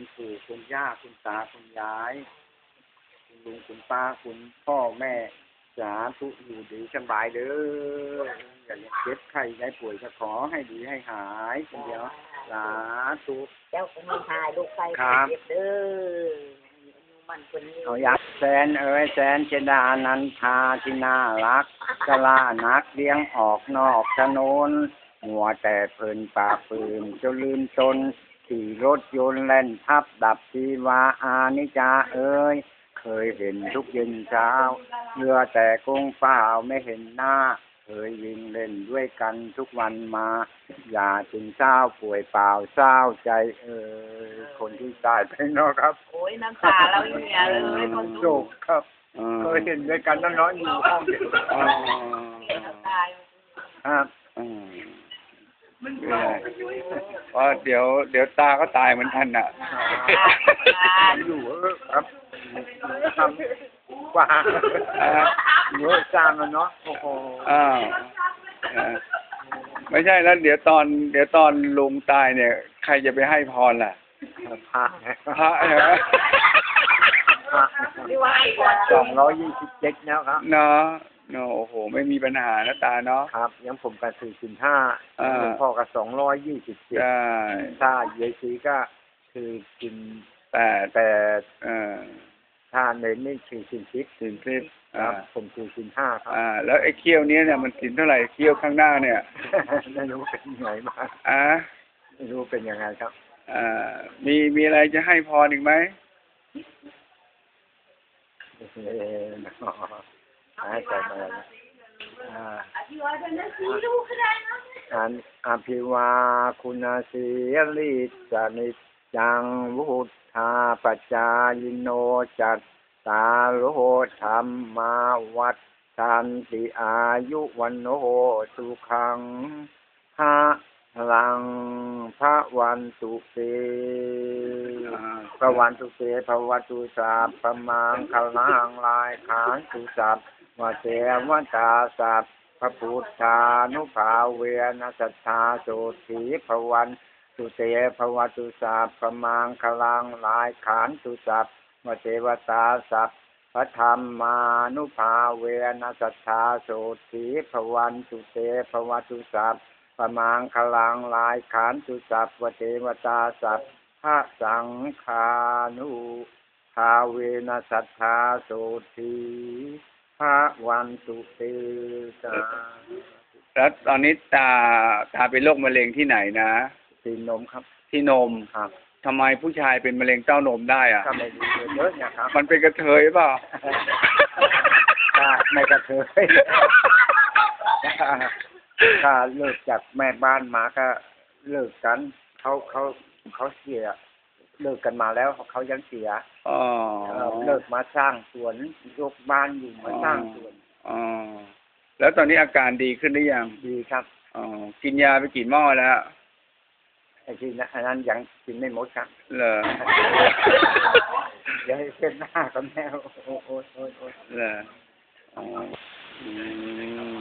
คุณปู่คุณย่าคุณตาคุณยาย คุณลุงคุณป้าคุณพ่อแม่สาธุอยู่ดีสบายเด้ออย่าเจ็บไข้ได้ป่วยจะขอให้ดีให้หายคนเดียวสาธุเจ้าก็มีหายลูกไปครับเจ็บเด้อมีอายุมันคนนี้เขายักแสนเอ้ยแสนเจดานันทาที่น่ารักกะลานักเลี้ยงออกนอกถนนหัวแต่เพลินปากปืนจนลืมตน ขี่รถยนต์แล่นทับดับทีวาอานิจาเอ้ย เคยเห็นทุกเย็นเช้าเรือแต่กงเปล่าไม่เห็นหน้า เคยวิ่งเล่นด้วยกันทุกวันมา อย่าจึงเศร้าป่วยเปล่าเศร้าใจเอ้ยคนที่ตายไปเนาะครับโอ้ยน้ำตาเราเหี่ยเลยคนโศกครับเคยเห็นด้วยกันน้อยๆอยู่ห้องเดียวอ๋อน้ำตาย ครับอืมไม่ เป็นไรเพราะเดี๋ยวเดี๋ยวตาก็ตายเหมือนกันอะ อยู่เออครับทำกว่าอ่า เยอะจางแล้วเนาะโอ้โหอ้าวเออไม่ใช่แล้ว เดี๋ยวตอน เดี๋ยวตอนลุงตายเนี่ย ใครจะไปให้พรล่ะพระพระเหรอพระนี่ว่าไอ้ก่อนสองร้อยยี่สิบเจ็ดแล้วครับ เนาะ เนาะโอ้โห ไม่มีปัญหานะตาเนาะ ครับ ยังผมก็ถือสินห้าอ่า หลวงพ่อก็สองร้อยยี่สิบเจ็ดใช่ถ้าเยซีก็คือกินแต่แต่เออถ้าเน้นนี่คือสินทิพย์สินทิพย์คอ่ารับผมคือสินห้าครับ อ่า แล้วไอ้เขี้ยวเนี้ยเนี่ยมันสินเท่าไหร่เขี้ยวข้างหน้าเนี่ย ไม่รู้เป็นยังไงมาอ่าไม่รู้เป็นยังไงครับ อ่า มีมีอะไรจะให้พรอีกไหม เออ หาจมาแล้วอ่าอันอภิวาคุณาสีลิจานิจังวุธาปัจจายโนจัตตาโลธรรมาวัฏสันติอายุวันโนสุขังพระลังพระวันตุเตพระวันตุเตภวตุสาพระมังคลังลายขานตุสัพ วเทวตาสัพพระพุทธานุภาเวนัสธาโสถีภวันตุเตภวตุสาพประมังคลังลายขานตุสัพวเทวตาสัพพระธรรมานุภาเวนัสธาโสถีภวันตุเตภวตุสัพประมังคลังลายขานตุสัพวเทวตาสัพพระสังฆานุภาเวนัสสัทธาโสธี พระวันตุเตสาแล้วตอนนี้ตาตาเป็นโรคมะเร็งที่ไหนนะ ตีนมครับ ที่นมครับ ทำไมผู้ชายเป็นมะเร็งเต้านมได้อะ ก็ไม่ดีเยอะเนี่ยครับมันเป็นกระเทยเปล่า ถ้าไม่กระเทยถ้าเลิกจากแม่บ้านมาก็เลิกกัน เขาเขาเขาเสีย เลิกกันมาแล้วเขายังเสียอ๋อเอ่อเลิกมาสร้างสวนยกบ้านอยู่มาสร้างสวนอ๋อแล้วตอนนี้อาการดีขึ้นหรือยังดีครับอ๋อกินยาไปกี่หม้อแล้วไอ้ที่นั่นอันนั้นยังกินไม่หมดครับเหรอเดี๋ยวให้เส้นหน้ากับแม่โอ้โหโอ้ยโอ้ยโอ้ยเหรออ๋ออืม